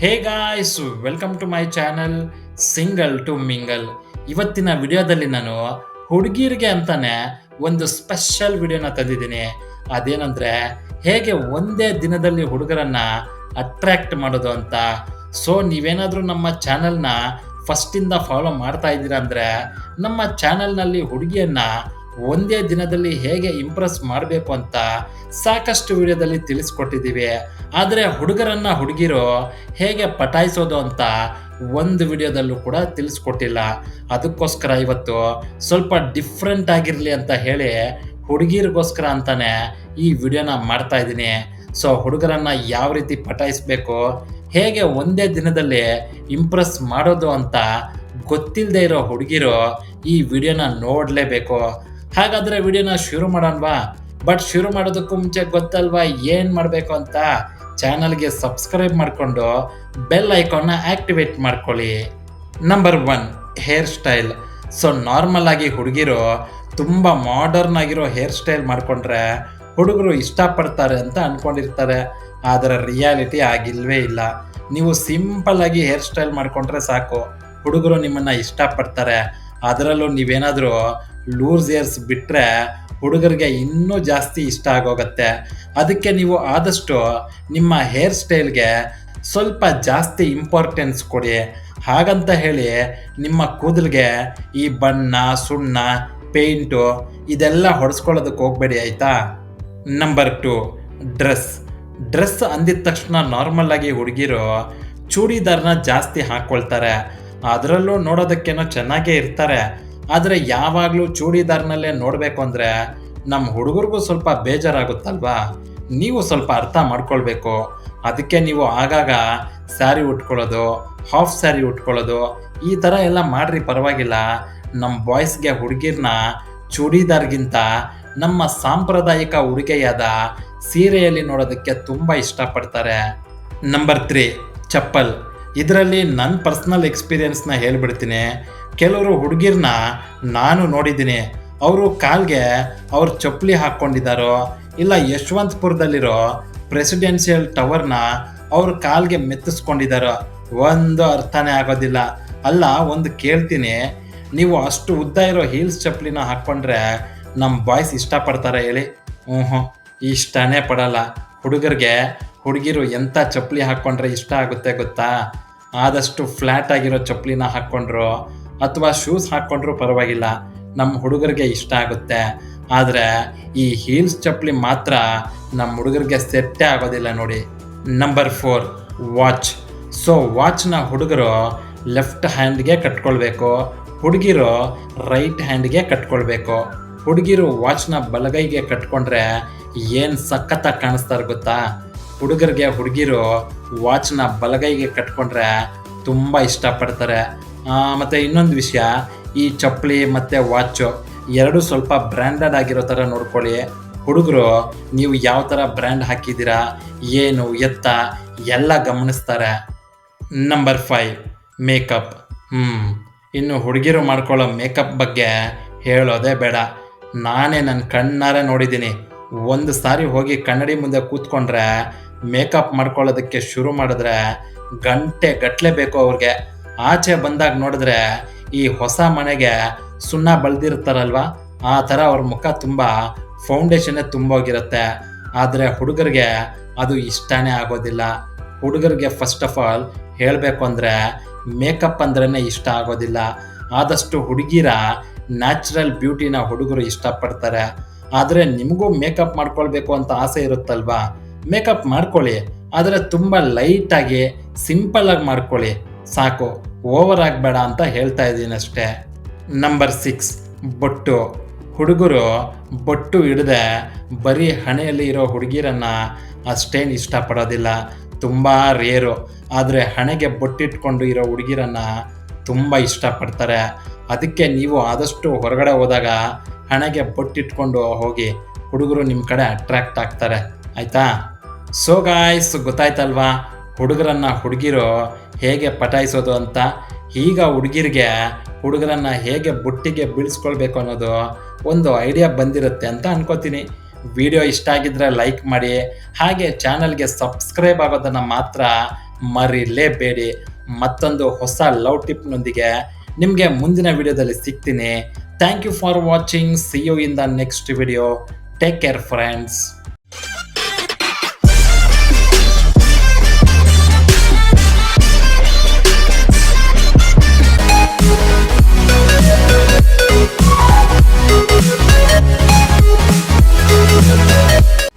Hey guys welcome to my channel single to mingle ಇವತ್ತಿನ ವಿಡಿಯೋದಲ್ಲಿ ನಾನು ಹುಡುಗಿರಿಗೆ ಅಂತಾನೆ ಒಂದು ಸ್ಪೆಷಲ್ ವಿಡಿಯೋನ ತಂದಿದ್ದೀನಿ. ಅದೇನಂದ್ರೆ, ಹೇಗೆ ಒಂದೇ ದಿನದಲ್ಲಿ ಹುಡುಗರನ್ನ ಅಟ್ರಾಕ್ಟ್ ಮಾಡೋದು ಅಂತ. ಸೊ ನೀವೇನಾದರೂ ನಮ್ಮ ಚಾನಲ್ನ ಫಸ್ಟಿಂದ ಫಾಲೋ ಮಾಡ್ತಾ ಇದ್ದೀರಾ ಅಂದರೆ, ನಮ್ಮ ಚಾನಲ್ನಲ್ಲಿ ಹುಡುಗಿಯನ್ನ ಒಂದೇ ದಿನದಲ್ಲಿ ಹೇಗೆ ಇಂಪ್ರೆಸ್ ಮಾಡಬೇಕು ಅಂತ ಸಾಕಷ್ಟು ವಿಡಿಯೋದಲ್ಲಿ ತಿಳಿಸ್ಕೊಟ್ಟಿದ್ದೀವಿ. ಆದರೆ ಹುಡುಗರನ್ನ ಹುಡುಗಿರು ಹೇಗೆ ಪಟಾಯಿಸೋದು ಅಂತ ಒಂದು ವಿಡಿಯೋದಲ್ಲೂ ಕೂಡ ತಿಳಿಸ್ಕೊಟ್ಟಿಲ್ಲ. ಅದಕ್ಕೋಸ್ಕರ ಇವತ್ತು ಸ್ವಲ್ಪ ಡಿಫ್ರೆಂಟ್ ಆಗಿರಲಿ ಅಂತ ಹೇಳಿ ಹುಡುಗಿರಿಗೋಸ್ಕರ ಅಂತಾನೆ ಈ ವಿಡಿಯೋನ ಮಾಡ್ತಾ ಇದ್ದೀನಿ. ಸೊ ಹುಡುಗರನ್ನ ಯಾವ ರೀತಿ ಪಟಾಯಿಸ್ಬೇಕು, ಹೇಗೆ ಒಂದೇ ದಿನದಲ್ಲಿ ಇಂಪ್ರೆಸ್ ಮಾಡೋದು ಅಂತ ಗೊತ್ತಿಲ್ಲದೆ ಇರೋ ಹುಡುಗಿರು ಈ ವಿಡಿಯೋನ ನೋಡಲೇಬೇಕು. ಹಾಗಾದ್ರೆ ವಿಡಿಯೋನ ಶುರು ಮಾಡೋಣವಾ? ಬಟ್ ಶುರು ಮಾಡೋದಕ್ಕೂ ಮುಂಚೆ ಗೊತ್ತಲ್ವಾ ಏನು ಮಾಡಬೇಕು ಅಂತ? ಚಾನಲ್ಗೆ ಸಬ್ಸ್ಕ್ರೈಬ್ ಮಾಡಿಕೊಂಡು ಬೆಲ್ ಐಕಾನ್ನ ಆಕ್ಟಿವೇಟ್ ಮಾಡ್ಕೊಳ್ಳಿ. Number one hair style so normal ಆಗಿ ಹುಡುಗಿರು ತುಂಬ ಮಾಡರ್ನ್ ಆಗಿರೋ ಹೇರ್ ಸ್ಟೈಲ್ ಮಾಡಿಕೊಂಡ್ರೆ ಹುಡುಗರು ಇಷ್ಟಪಡ್ತಾರೆ ಅಂತ ಅಂದ್ಕೊಂಡಿರ್ತಾರೆ ಆದರೆ ರಿಯಾಲಿಟಿ ಆಗಿಲ್ವೇ ಇಲ್ಲ. ನೀವು ಸಿಂಪಲ್ ಆಗಿ ಹೇರ್ ಸ್ಟೈಲ್ ಮಾಡಿಕೊಂಡ್ರೆ ಸಾಕು. ಹುಡುಗರು ನಿಮ್ಮನ್ನು ಇಷ್ಟಪಡ್ತಾರೆ. ಅದರಲ್ಲೂ ನೀವೇನಾದರೂ ಲೂಸ್ ಏರ್ಸ್ ಬಿಟ್ಟರೆ ಹುಡುಗರಿಗೆ ಇನ್ನೂ ಜಾಸ್ತಿ ಇಷ್ಟ ಆಗೋಗತ್ತೆ. ಅದಕ್ಕೆ ನೀವು ಆದಷ್ಟು ನಿಮ್ಮ ಹೇರ್ ಸ್ಟೈಲ್ಗೆ ಸ್ವಲ್ಪ ಜಾಸ್ತಿ ಇಂಪಾರ್ಟೆನ್ಸ್ ಕೊಡಿ. ಹಾಗಂತ ಹೇಳಿ ನಿಮ್ಮ ಕೂದಲಿಗೆ ಈ ಬಣ್ಣ, ಸುಣ್ಣ ಪೇಂಟು ಇದೆಲ್ಲ ಹೊಡೆಸ್ಕೊಳ್ಳೋದಕ್ಕೆ ಹೋಗಬೇಡಿ, ಆಯಿತಾ? ನಂಬರ್ ಟು ಡ್ರೆಸ್ ಡ್ರೆಸ್ ಅಂದಿದ ತಕ್ಷಣ ನಾರ್ಮಲ್ ಆಗಿ ಹುಡುಗಿರು ಚೂಡಿದಾರ್ನ ಜಾಸ್ತಿ ಹಾಕ್ಕೊಳ್ತಾರೆ. ಅದರಲ್ಲೂ ನೋಡೋದಕ್ಕೇನೋ ಚೆನ್ನಾಗೇ ಇರ್ತಾರೆ. ಆದರೆ ಯಾವಾಗಲೂ ಚೂಡಿದಾರ್ನಲ್ಲೇ ನೋಡಬೇಕು ಅಂದರೆ ನಮ್ಮ ಹುಡುಗರಿಗೂ ಸ್ವಲ್ಪ ಬೇಜಾರಾಗುತ್ತಲ್ವಾ? ನೀವು ಸ್ವಲ್ಪ ಅರ್ಥ ಮಾಡ್ಕೊಳ್ಬೇಕು. ಅದಕ್ಕೆ ನೀವು ಆಗಾಗ ಸ್ಯಾರಿ ಉಟ್ಕೊಳ್ಳೋದು, ಹಾಫ್ ಸ್ಯಾರಿ ಉಟ್ಕೊಳ್ಳೋದು, ಈ ಥರ ಎಲ್ಲ ಮಾಡ್ರಿ ಪರವಾಗಿಲ್ಲ. ನಮ್ಮ ಬಾಯ್ಸ್ಗೆ ಹುಡುಗಿರ್ನ ಚೂಡಿದಾರ್ಗಿಂತ ನಮ್ಮ ಸಾಂಪ್ರದಾಯಿಕ ಉಡುಗೆಯಾದ ಸೀರೆಯಲ್ಲಿ ನೋಡೋದಕ್ಕೆ ತುಂಬ ಇಷ್ಟಪಡ್ತಾರೆ. Number three, chappal. ಇದರಲ್ಲಿ ನನ್ನ ಪರ್ಸ್ನಲ್ ಎಕ್ಸ್ಪೀರಿಯನ್ಸ್ನ ಹೇಳ್ಬಿಡ್ತೀನಿ. ಕೆಲವರು ಹುಡುಗಿರ್ನ ನಾನು ನೋಡಿದ್ದೀನಿ. ಅವರು ಕಾಲ್ಗೆ ಅವ್ರ ಚಪ್ಪಲಿ ಹಾಕ್ಕೊಂಡಿದ್ದಾರೋ, ಇಲ್ಲ ಯಶವಂತಪುರದಲ್ಲಿರೋ ಪ್ರೆಸಿಡೆನ್ಷಿಯಲ್ ಟವರ್ನ ಅವ್ರ ಕಾಲ್ಗೆ ಮೆತ್ತಿಸ್ಕೊಂಡಿದ್ದಾರೋ, ಒಂದು ಅರ್ಥನೇ ಆಗೋದಿಲ್ಲ. ಅಲ್ಲ, ಒಂದು ಕೇಳ್ತೀನಿ. ನೀವು ಅಷ್ಟು ಉದ್ದ ಇರೋ ಹೀಲ್ಸ್ ಚಪ್ಪಲಿನ ಹಾಕ್ಕೊಂಡ್ರೆ ನಮ್ಮ ಬಾಯ್ಸ್ ಇಷ್ಟಪಡ್ತಾರೆ ಹೇಳಿ. ಹ್ಞೂ ಹ್ಞೂ ಇಷ್ಟನೇ ಪಡಲ್ಲ. ಹುಡುಗರಿಗೆ ಹುಡುಗಿರು ಎಂಥ ಚಪ್ಪಲಿ ಹಾಕ್ಕೊಂಡ್ರೆ ಇಷ್ಟ ಆಗುತ್ತೆ ಗೊತ್ತಾ? ಆದಷ್ಟು ಫ್ಲ್ಯಾಟ್ ಆಗಿರೋ ಚಪ್ಪಲಿನ ಹಾಕ್ಕೊಂಡ್ರು. ಅಥವಾ ಶೂಸ್ ಹಾಕ್ಕೊಂಡ್ರೂ ಪರವಾಗಿಲ್ಲ. ನಮ್ಮ ಹುಡುಗರಿಗೆ ಇಷ್ಟ ಆಗುತ್ತೆ. ಆದರೆ ಈ ಹೀಲ್ಸ್ ಚಪ್ಪಲಿ ಮಾತ್ರ ನಮ್ಮ ಹುಡುಗರಿಗೆ ಸೆಟ್ಟೇ ಆಗೋದಿಲ್ಲ ನೋಡಿ. ನಂಬರ್ ಫೋರ್ ವಾಚ್ ಸೊ ವಾಚ್ನ ಹುಡುಗರು ಲೆಫ್ಟ್ ಹ್ಯಾಂಡ್ಗೆ ಕಟ್ಕೊಳ್ಬೇಕು. ಹುಡುಗಿರು ರೈಟ್ ಹ್ಯಾಂಡ್ಗೆ ಕಟ್ಕೊಳ್ಬೇಕು. ಹುಡುಗಿರು ವಾಚ್ನ ಬಲಗೈಗೆ ಕಟ್ಕೊಂಡ್ರೆ ಏನು ಸಖತ್ತಾಗಿ ಕಾಣಿಸ್ತಾರೆ ಗೊತ್ತಾ? ಹುಡುಗರಿಗೆ ಹುಡುಗಿರು ವಾಚ್ನ ಬಲಗೈಗೆ ಕಟ್ಕೊಂಡ್ರೆ ತುಂಬ ಇಷ್ಟಪಡ್ತಾರೆ. ಮತ್ತೆ ಇನ್ನೊಂದು ವಿಷಯ, ಈ ಚಪ್ಪಲಿ ಮತ್ತು ವಾಚು ಎರಡು ಸ್ವಲ್ಪ ಬ್ರ್ಯಾಂಡೆಡ್ ಆಗಿರೋ ಥರ ನೋಡ್ಕೊಳ್ಳಿ. ಹುಡುಗರು, ನೀವು ಯಾವ ಥರ ಬ್ರ್ಯಾಂಡ್ ಹಾಕಿದ್ದೀರಾ, ಏನು, ಎತ್ತ, ಎಲ್ಲ ಗಮನಿಸ್ತಾರೆ. ನಂಬರ್ ಫೈವ್ ಮೇಕಪ್ ಹ್ಞೂ ಇನ್ನು ಹುಡುಗಿರು ಮಾಡ್ಕೊಳ್ಳೋ ಮೇಕಪ್ ಬಗ್ಗೆ ಹೇಳೋದೇ ಬೇಡ. ನಾನೇ ನನ್ನ ಕಣ್ಣಾರೆ ನೋಡಿದ್ದೀನಿ. ಒಂದು ಸಾರಿ ಹೋಗಿ ಕನ್ನಡಿ ಮುಂದೆ ಕೂತ್ಕೊಂಡ್ರೆ ಮೇಕಪ್ ಮಾಡ್ಕೊಳ್ಳೋದಕ್ಕೆ ಶುರು ಮಾಡಿದ್ರೆ ಗಂಟೆ ಗಟ್ಟಲೆ ಬೇಕು ಅವ್ರಿಗೆ. ಆಚೆ ಬಂದಾಗ ನೋಡಿದ್ರೆ ಈ ಹೊಸ ಮನೆಗೆ ಸುಣ್ಣ ಬಳ್ದಿರ್ತಾರಲ್ವ? ಆ ಥರ ಅವ್ರ ಮುಖ ತುಂಬ ಫೌಂಡೇಶನ್ನೇ ತುಂಬೋಗಿರುತ್ತೆ. ಆದರೆ ಹುಡುಗರಿಗೆ ಅದು ಇಷ್ಟನೇ ಆಗೋದಿಲ್ಲ. ಹುಡುಗರಿಗೆ ಫಸ್ಟ್ ಆಫ್ ಆಲ್ ಹೇಳಬೇಕು ಅಂದರೆ ಮೇಕಪ್ ಅಂದ್ರೇ ಇಷ್ಟ ಆಗೋದಿಲ್ಲ. ಆದಷ್ಟು ಹುಡುಗಿರ ನ್ಯಾಚುರಲ್ ಬ್ಯೂಟಿನ ಹುಡುಗರು ಇಷ್ಟಪಡ್ತಾರೆ. ಆದರೆ ನಿಮಗೂ ಮೇಕಪ್ ಮಾಡ್ಕೊಳ್ಬೇಕು ಅಂತ ಆಸೆ ಇರುತ್ತಲ್ವಾ? ಮೇಕಪ್ ಮಾಡ್ಕೊಳ್ಳಿ. ಆದರೆ ತುಂಬ ಲೈಟಾಗಿ ಸಿಂಪಲ್ಲಾಗಿ ಮಾಡ್ಕೊಳ್ಳಿ. ಸಾಕು. ಓವರ್ ಆಗಬೇಡ ಅಂತ ಹೇಳ್ತಾ ಇದ್ದೀನಿ ಅಷ್ಟೇ. ನಂಬರ್ ಸಿಕ್ಸ್ ಬೊಟ್ಟು. ಹುಡುಗರು ಬೊಟ್ಟು ಹಿಡ್ದೆ ಬರೀ ಹಣೆಯಲ್ಲಿ ಇರೋ ಹುಡುಗಿರನ್ನ ಅಷ್ಟೇನು ಇಷ್ಟಪಡೋದಿಲ್ಲ. ತುಂಬ ರೇರು. ಆದರೆ ಹಣೆಗೆ ಬೊಟ್ಟಿಟ್ಕೊಂಡು ಇರೋ ಹುಡುಗಿರನ್ನ ತುಂಬ ಇಷ್ಟಪಡ್ತಾರೆ. ಅದಕ್ಕೆ ನೀವು ಆದಷ್ಟು ಹೊರಗಡೆ ಹೋದಾಗ ಹಣೆಗೆ ಬೊಟ್ಟಿಟ್ಕೊಂಡು ಹೋಗಿ ಹುಡುಗರು ನಿಮ್ಮ ಕಡೆ ಅಟ್ರಾಕ್ಟ್ ಆಗ್ತಾರೆ. ಆಯಿತಾ? ಸೊ ಗಾಯ್ಸ್ ಗೊತ್ತಾಯ್ತಲ್ವಾ? ಹುಡುಗರನ್ನ ಹುಡುಗಿರು ಹೇಗೆ ಪಟಾಯಿಸೋದು ಅಂತ ಈಗ ಹುಡುಗಿರಿಗೆ ಹುಡುಗರನ್ನ ಹೇಗೆ ಬುಟ್ಟಿಗೆ ಬೀಳಿಸ್ಕೊಳ್ಬೇಕು ಅನ್ನೋದು ಒಂದು ಐಡಿಯಾ ಬಂದಿರುತ್ತೆ ಅಂತ ಅನ್ಕೋತೀನಿ. ವಿಡಿಯೋ ಇಷ್ಟ ಆಗಿದ್ರೆ ಲೈಕ್ ಮಾಡಿ, ಹಾಗೆ ಚಾನಲ್ಗೆ ಸಬ್ಸ್ಕ್ರೈಬ್ ಆಗೋದನ್ನು ಮಾತ್ರ ಮರಿಲೇಬೇಡಿ. ಮತ್ತೊಂದು ಹೊಸ ಲವ್ ಟಿಪ್ನೊಂದಿಗೆ ನಿಮಗೆ ಮುಂದಿನ ವಿಡಿಯೋದಲ್ಲಿ ಸಿಗ್ತೀನಿ. Thank you for watching see you in the next video take care friends